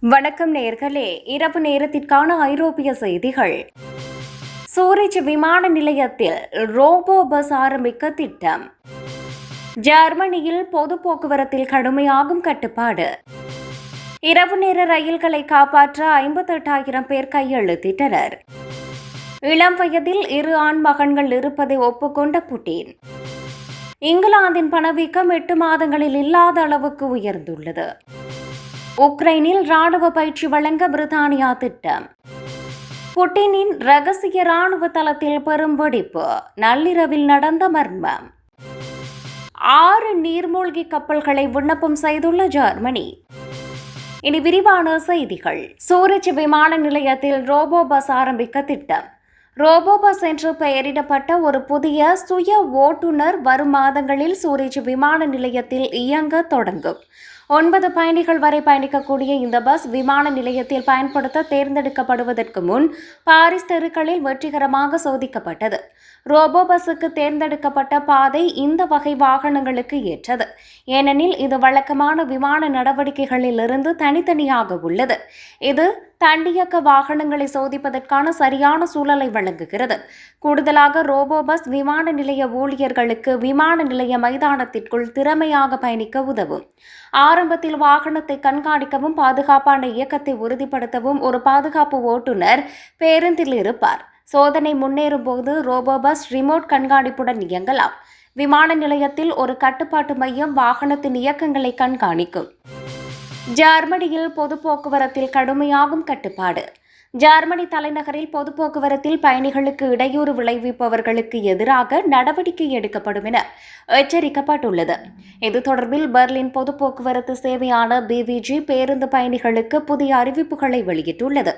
வணக்கம் நேர்களே. இரவு நேரத்திற்கான ஐரோப்பிய செய்திகள். சூரிச் விமான நிலையத்தில் ரோபோ பஸ் ஆரம்பிக்க திட்டம். ஜெர்மனியில் பொது போக்குவரத்தில் கடுமையாகும் கட்டுப்பாடு. இரவு நேர ரயில்களை காப்பாற்ற ஐம்பத்தெட்டாயிரம் பேர் கையெழுத்திட்டனர். இளம் வயதில் இரு ஆண் மகன்கள் இருப்பதை ஒப்புக்கொண்ட புட்டின். இங்கிலாந்தின் பணவீக்கம் எட்டு மாதங்களில் இல்லாத அளவுக்கு உயர்ந்துள்ளது. உக்ரைனில் ராணுவ பயிற்சி வழங்க பிரித்தானியா திட்டம். புட்டினின் ரகசிய ராணுவ தளத்தில் பெரும் வெடிப்பு. நள்ளிரவில் நடந்த மர்மம். ஆறு நீர்மூழ்கி கப்பல்களை விண்ணப்பம் செய்துள்ள ஜெர்மனி. இனி விரிவான செய்திகள். சூரிச் விமான நிலையத்தில் ரோபோ பஸ் ஆரம்பிக்க திட்டம். ரோபோ பஸ் என்று பெயரிடப்பட்ட ஒரு புதிய சுய ஓட்டுநர் வரும் மாதங்களில் சூரிச் விமான நிலையத்தில் இயங்க தொடங்கும். ஒன்பது பயணிகள் வரை பயணிக்கக்கூடிய இந்த பஸ் விமான நிலையத்தில் பயன்படுத்த தேர்ந்தெடுக்கப்படுவதற்கு முன் பாரிஸ் தெருக்களில் வெற்றிகரமாக சோதிக்கப்பட்டது. ரோபோ பஸ்ஸுக்கு தேர்ந்தெடுக்கப்பட்ட பாதை இந்த வகை வாகனங்களுக்கு ஏற்றது. ஏனெனில் இது வழக்கமான விமான நடவடிக்கைகளிலிருந்து தனித்தனியாக உள்ளது. இது தண்டியக்க வாகனங்களை சோதிப்பதற்கான சரியான சூழலை வழங்குகிறது. கூடுதலாக ரோபோ பஸ் விமான நிலைய ஊழியர்களுக்கு விமான நிலைய மைதானத்திற்குள் திறமையாக பயணிக்க உதவும். ஆரம்பத்தில் வாகனத்தை கண்காணிக்கவும் பாதுகாப்பான இயக்கத்தை உறுதிப்படுத்தவும் ஒரு பாதுகாப்பு ஓட்டுநர் பேருந்தில் இருப்பார். சோதனை முன்னேறும் போது ரோபோபஸ் ரிமோட் கண்காணிப்புடன் இயங்கலாம். விமான நிலையத்தில் ஒரு கட்டுப்பாட்டு மையம் வாகனத்தின் இயக்கங்களை கண்காணிக்கும். ஜெர்மனியில் பொது போக்குவரத்தில் கடுமையாகும் கட்டுப்பாடு. ஜெர்மனி தலைநகரில் பொது போக்குவரத்தில் பயணிகளுக்கு இடையூறு விளைவிப்பவர்களுக்கு எதிராக நடவடிக்கை எடுக்கப்படும் என எச்சரிக்கப்பட்டுள்ளது. இது தொடர்பில் பெர்லின் பொது போக்குவரத்து சேவையான பிவிஜி பேருந்து பயணிகளுக்கு புதிய அறிவிப்புகளை வெளியிட்டுள்ளது.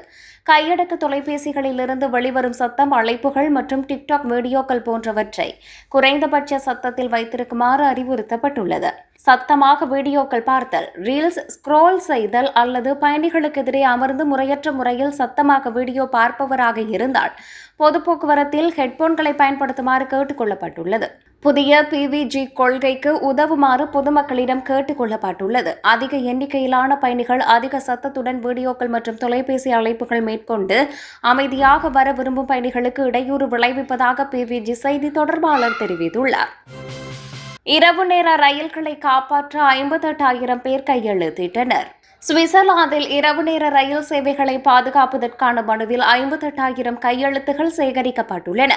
கையடக்க தொலைபேசிகளிலிருந்து வெளிவரும் சத்தம் அழைப்புகள் மற்றும் டிக்டாக் வீடியோக்கள் போன்றவற்றை குறைந்தபட்ச சத்தத்தில் வைத்திருக்குமாறு அறிவுறுத்தப்பட்டுள்ளது. சத்தமாக வீடியோக்கள் பார்த்தல் ரீல்ஸ் ஸ்க்ரோல் செய்தல் அல்லது பயணிகளுக்கு எதிரே அமர்ந்து முறையற்ற முறையில் சத்தமாக வீடியோ பார்ப்பவராக இருந்தால் பொது போக்குவரத்தில் ஹெட்போன்களை பயன்படுத்துமாறு கேட்டுக்கொள்ளப்பட்டுள்ளது புதிய பிவிஜி கொள்கைக்கு உதவுமாறு பொதுமக்களிடம் கேட்டுக் கொள்ளப்பட்டுள்ளது. அதிக எண்ணிக்கையிலான பயணிகள் அதிக சத்தத்துடன் வீடியோக்கள் மற்றும் தொலைபேசி அழைப்புகள் மேற்கொண்டு அமைதியாக வர விரும்பும் பயணிகளுக்கு இடையூறு விளைவிப்பதாக பிவிஜி செய்தி தொடர்பாளர் தெரிவித்துள்ளார். இரவு நேர ரயில்களை காப்பாற்ற ஐம்பத்தெட்டாயிரம் பேர் கையெழுத்திட்டனர். சுவிட்சர்லாந்தில் இரவு நேர ரயில் சேவைகளை பாதுகாப்பதற்கான மனுவில் ஐம்பத்தெட்டாயிரம் கையெழுத்துகள் சேகரிக்கப்பட்டுள்ளன.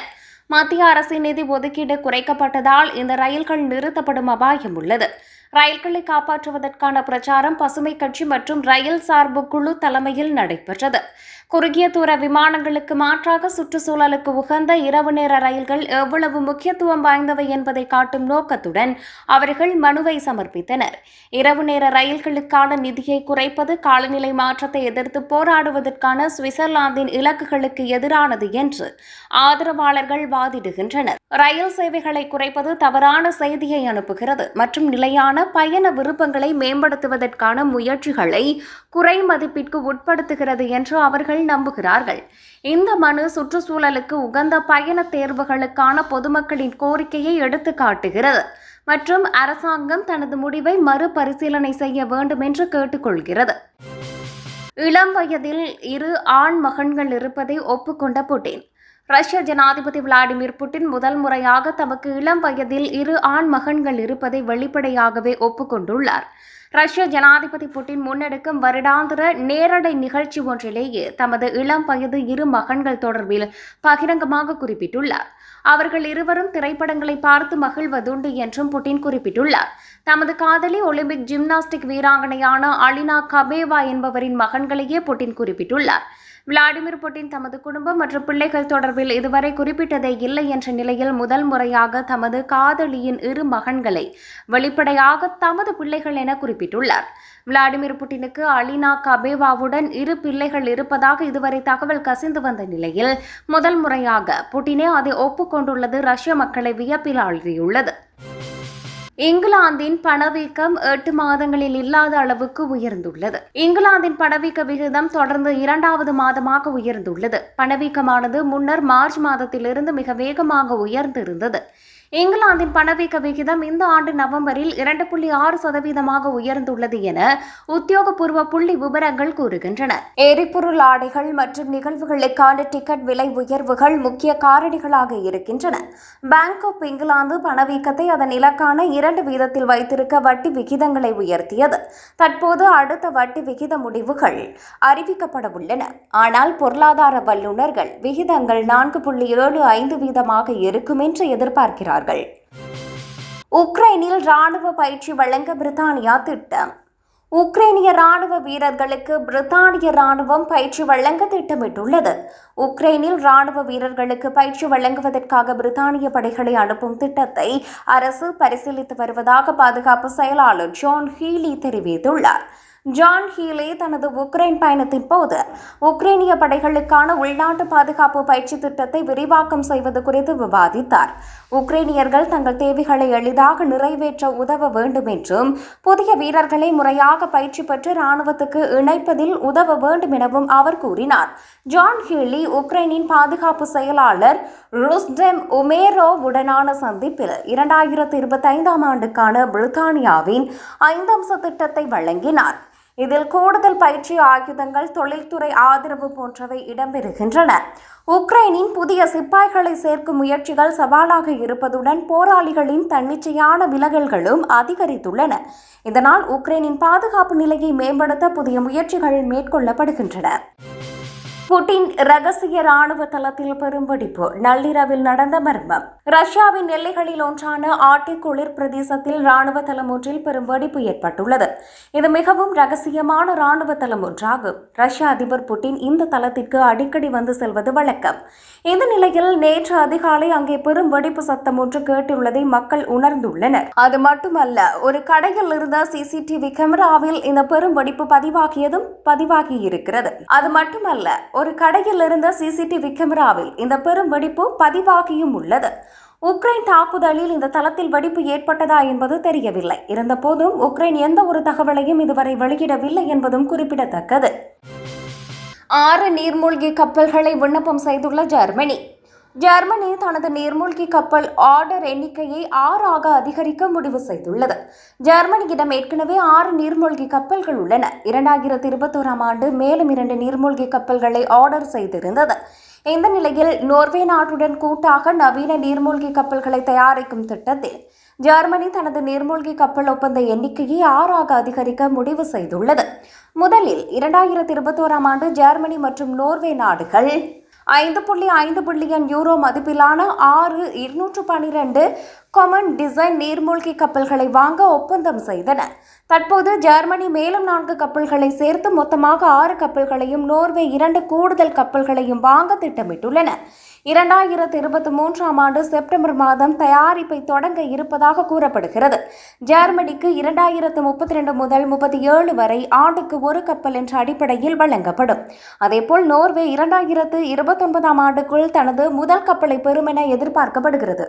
மத்திய அரசின் நிதி ஒதுக்கீடு குறைக்கப்பட்டதால் இந்த ரயில்கள் நிறுத்தப்படும் அபாயம் உள்ளது. ரயில்களை காப்பாற்றுவதற்கான பிரச்சாரம் பசுமை கட்சி மற்றும் ரயில் சார்பு குழு தலைமையில் நடைபெற்றது. குறுகிய தூர விமானங்களுக்கு மாற்றாக சுற்றுச்சூழலுக்கு உகந்த இரவு நேர ரயில்கள் எவ்வளவு முக்கியத்துவம் வாய்ந்தவை என்பதை காட்டும் நோக்கத்துடன் அவர்கள் மனுவை சமர்ப்பித்தனர். இரவு நேர ரயில்களுக்கான நிதியை குறைப்பது காலநிலை மாற்றத்தை எதிர்த்து போராடுவதற்கான சுவிட்சர்லாந்தின் இலக்குகளுக்கு எதிரானது என்று ஆதரவாளர்கள் வாதிடுகின்றனர். ரயில் சேவைகளை குறைப்பது தவறான செய்தியை அனுப்புகிறது மற்றும் நிலையான பயண விருப்பங்களை மேம்படுத்துவதற்கான முயற்சிகளை குறை மதிப்பிற்கு உட்படுத்துகிறது என்று அவர்கள் நம்புகிறார்கள். இந்த மனு சுற்றுச்சூழலுக்கு உகந்த பயண தேர்வுகளுக்கான பொதுமக்களின் கோரிக்கையை எடுத்து காட்டுகிறது. மற்றும் அரசாங்கம் தனது முடிவை மறுபரிசீலனை செய்ய வேண்டும் என்று கேட்டுக்கொள்கிறது. இளம் வயதில் இரு ஆண் மகன்கள் இருப்பதை ஒப்புக்கொண்ட புட்டின். ரஷ்ய ஜனாதிபதி விளாடிமிர் புட்டின் முதல் முறையாக தமக்கு இளம் வயதில் இரு ஆண் மகன்கள் இருப்பதை வெளிப்படையாகவே ஒப்புக்கொண்டுள்ளார். ரஷ்ய ஜனாதிபதி புட்டின் முன்னெடுக்கும் வருடாந்திர நேரடை நிகழ்ச்சி ஒன்றிலேயே தமது இளம் வயது இரு மகன்கள் தொடர்பில் பகிரங்கமாக குறிப்பிட்டுள்ளார். அவர்கள் இருவரும் திரைப்படங்களை பார்த்து மகிழ்வதுண்டு என்றும் புட்டின் குறிப்பிட்டுள்ளார். தமது காதலி ஒலிம்பிக் ஜிம்னாஸ்டிக் வீராங்கனையான அலினா கபேவா என்பவரின் மகன்களையே புட்டின் குறிப்பிட்டுள்ளார். விளாடிமிர் புட்டின் தமது குடும்பம் மற்றும் பிள்ளைகள் தொடர்பில் இதுவரை குறிப்பிட்டதே இல்லை என்ற நிலையில் முதல் முறையாக தமது காதலியின் இரு மகன்களை வெளிப்படையாக தமது பிள்ளைகள் என குறிப்பிட்டுள்ளார். விளாடிமிர் புட்டினுக்கு அலினா கபேவாவுடன் இரு பிள்ளைகள் இருப்பதாக இதுவரை தகவல் கசிந்து வந்த நிலையில் முதல் முறையாக புட்டினே அதை ஒப்புக்கொண்டுள்ளது ரஷ்ய மக்களை வியப்பில் ஆழ்த்தியுள்ளது. இங்கிலாந்தின் பணவீக்கம் எட்டு மாதங்களில் இல்லாத அளவுக்கு உயர்ந்துள்ளது. இங்கிலாந்தின் பணவீக்க விகிதம் தொடர்ந்து இரண்டாவது மாதமாக உயர்ந்துள்ளது. பணவீக்கமானது முன்னர் மார்ச் மாதத்திலிருந்து மிக வேகமாக உயர்ந்திருந்தது. இங்கிலாந்தின் பணவீக்க விகிதம் இந்த ஆண்டு நவம்பரில் இரண்டு புள்ளி ஆறு சதவீதமாக உயர்ந்துள்ளது என உத்தியோகபூர்வ புள்ளி விவரங்கள் கூறுகின்றன எரிபொருள் ஆடைகள் மற்றும் நிகழ்வுகளுக்கான டிக்கெட் விலை உயர்வுகள் முக்கிய காரணிகளாக இருக்கின்றன. பேங்க் ஆப் இங்கிலாந்து பணவீக்கத்தை அதன் இலக்கான இரண்டு வீதத்தில் வைத்திருக்க வட்டி விகிதங்களை உயர்த்தியது. தற்போது அடுத்த வட்டி விகித முடிவுகள் அறிவிக்கப்பட உள்ளன. ஆனால் பொருளாதார வல்லுநர்கள் விகிதங்கள் நான்கு புள்ளி ஏழு ஐந்து வீதமாக இருக்கும் என்று எதிர்பார்க்கிறார்கள் உக்ரைனில் ராணுவ பயிற்சி வழங்க பிரித்தானியா திட்டம். உக்ரைனிய ராணுவ வீரர்களுக்கு பிரித்தானிய ராணுவம் பயிற்சி வழங்க திட்டமிட்டுள்ளது. உக்ரைனில் ராணுவ வீரர்களுக்கு பயிற்சி வழங்குவதற்காக பிரித்தானிய படைகளை அனுப்பும் திட்டத்தை அரசு பரிசீலித்து வருவதாக பாதுகாப்பு செயலாளர் ஜான் ஹீலி தெரிவித்துள்ளார். ஜான் ஹீலே தனது உக்ரைன் பயணத்தின் போது உக்ரைனிய படைகளுக்கான உள்நாட்டு பாதுகாப்பு பயிற்சி திட்டத்தை விரிவாக்கம் செய்வது குறித்து விவாதித்தார். உக்ரைனியர்கள் தங்கள் தேவைகளை எளிதாக நிறைவேற்ற உதவ வேண்டும் என்றும் புதிய வீரர்களை முறையாக பயிற்சி பெற்று ராணுவத்துக்கு இணைப்பதில் உதவ வேண்டும் எனவும் அவர் கூறினார். ஜான் ஹீலி உக்ரைனின் பாதுகாப்பு செயலாளர் ருஸ்டெம் உமேரோ உடனான சந்திப்பில் இரண்டாயிரத்து இருபத்தைந்தாம் ஆண்டுக்கான பிரித்தானியாவின் ஐந்தம்ச திட்டத்தை வழங்கினார். இதில் கூடுதல் பயிற்சி ஆயுதங்கள் தொழில்துறை ஆதரவு போன்றவை இடம்பெறுகின்றன. உக்ரைனின் புதிய சிப்பாய்களை சேர்க்கும் முயற்சிகள் சவாலாக இருப்பதுடன் போராளிகளின் தன்னிச்சையான விலகல்களும் அதிகரித்துள்ளன. இதனால் உக்ரைனின் பாதுகாப்பு நிலையை மேம்படுத்த புதிய முயற்சிகள் மேற்கொள்ளப்படுகின்றன. புட்டின் ரகசிய ராணுவ தளத்தில் பெரும் வெடிப்பு. நள்ளிரவில் நடந்த மர்மம். ரஷ்யாவின் எல்லைகளில் ஒன்றான ஆட்டி குளிர் பிரதேசத்தில் ராணுவ தளம் ஒன்றில் பெரும் வெடிப்பு ஏற்பட்டுள்ளது. இது மிகவும் ரகசியமான ராணுவ தளம் ஒன்றாகும். ரஷ்ய அதிபர் புட்டின் இந்த தளத்திற்கு அடிக்கடி வந்து செல்வது வழக்கம். இந்த நிலையில் நேற்று அதிகாலை அங்கே பெரும் வெடிப்பு சத்தம் ஒன்று கேட்டுள்ளதை மக்கள் உணர்ந்துள்ளனர். அது மட்டுமல்ல ஒரு கடையில் இருந்த சிசிடிவி கேமராவில் இந்த பெரும் வெடிப்பு பதிவாகியதும் பதிவாகி இருக்கிறது அது மட்டுமல்ல ஒரு கடையில் இருந்த சிசிடிவி கேமராவில் இந்த பெரும் வெடிப்பு பதிவாகியும் உள்ளது. உக்ரைன் தாக்குதலில் இந்த தளத்தில் வெடிப்பு ஏற்பட்டதா என்பது தெரியவில்லை. இருந்தபோதும் உக்ரைன் எந்த ஒரு தகவலையும் இதுவரை வெளியிடவில்லை என்பதும் குறிப்பிடத்தக்கது. ஆறு நீர்மூழ்கி கப்பல்களை விண்ணப்பம் செய்துள்ள ஜெர்மனி. ஜெர்மனி தனது நீர்மூழ்கி கப்பல் ஆர்டர் எண்ணிக்கையை ஆறாக அதிகரிக்க முடிவு செய்துள்ளது. ஜெர்மனியிடம் ஏற்கனவே ஆறு நீர்மூழ்கி கப்பல்கள் உள்ளன. இரண்டாயிரத்தி இருபத்தோராம் ஆண்டு மேலும் இரண்டு நீர்மூழ்கி கப்பல்களை ஆர்டர் செய்திருந்தது. இந்த நிலையில் நோர்வே நாட்டுடன் கூட்டாக நவீன நீர்மூழ்கி கப்பல்களை தயாரிக்கும் திட்டத்தில் ஜெர்மனி தனது நீர்மூழ்கி கப்பல் ஒப்பந்த எண்ணிக்கையை ஆறாக அதிகரிக்க முடிவு செய்துள்ளது. முதலில் இரண்டாயிரத்தி இருபத்தோராம் ஆண்டு ஜெர்மனி மற்றும் நோர்வே நாடுகள் ஐந்து புள்ளி ஐந்து பில்லியன் யூரோ மதிப்பிலான ஆறு இருநூற்று பனிரெண்டு கொமன் டிசைன் நீர்மூழ்கி கப்பல்களை வாங்க ஒப்பந்தம் செய்தன. தற்போது ஜெர்மனி மேலும் நான்கு கப்பல்களை சேர்த்து மொத்தமாக ஆறு கப்பல்களையும் நோர்வே இரண்டு கூடுதல் கப்பல்களையும் வாங்க திட்டமிட்டுள்ளன. இரண்டாயிரத்து இருபத்தி மூன்றாம் ஆண்டு செப்டம்பர் மாதம் தயாரிப்பை தொடங்க இருப்பதாக கூறப்படுகிறது. ஜெர்மனிக்கு இரண்டாயிரத்து முப்பத்தி ரெண்டு முதல் முப்பத்தி ஏழு வரை ஆண்டுக்கு ஒரு கப்பல் என்ற அடிப்படையில் வழங்கப்படும். அதேபோல் நோர்வே இரண்டாயிரத்து இருபத்தொன்பதாம் ஆண்டுக்குள் தனது முதல் கப்பலை பெறும் என எதிர்பார்க்கப்படுகிறது.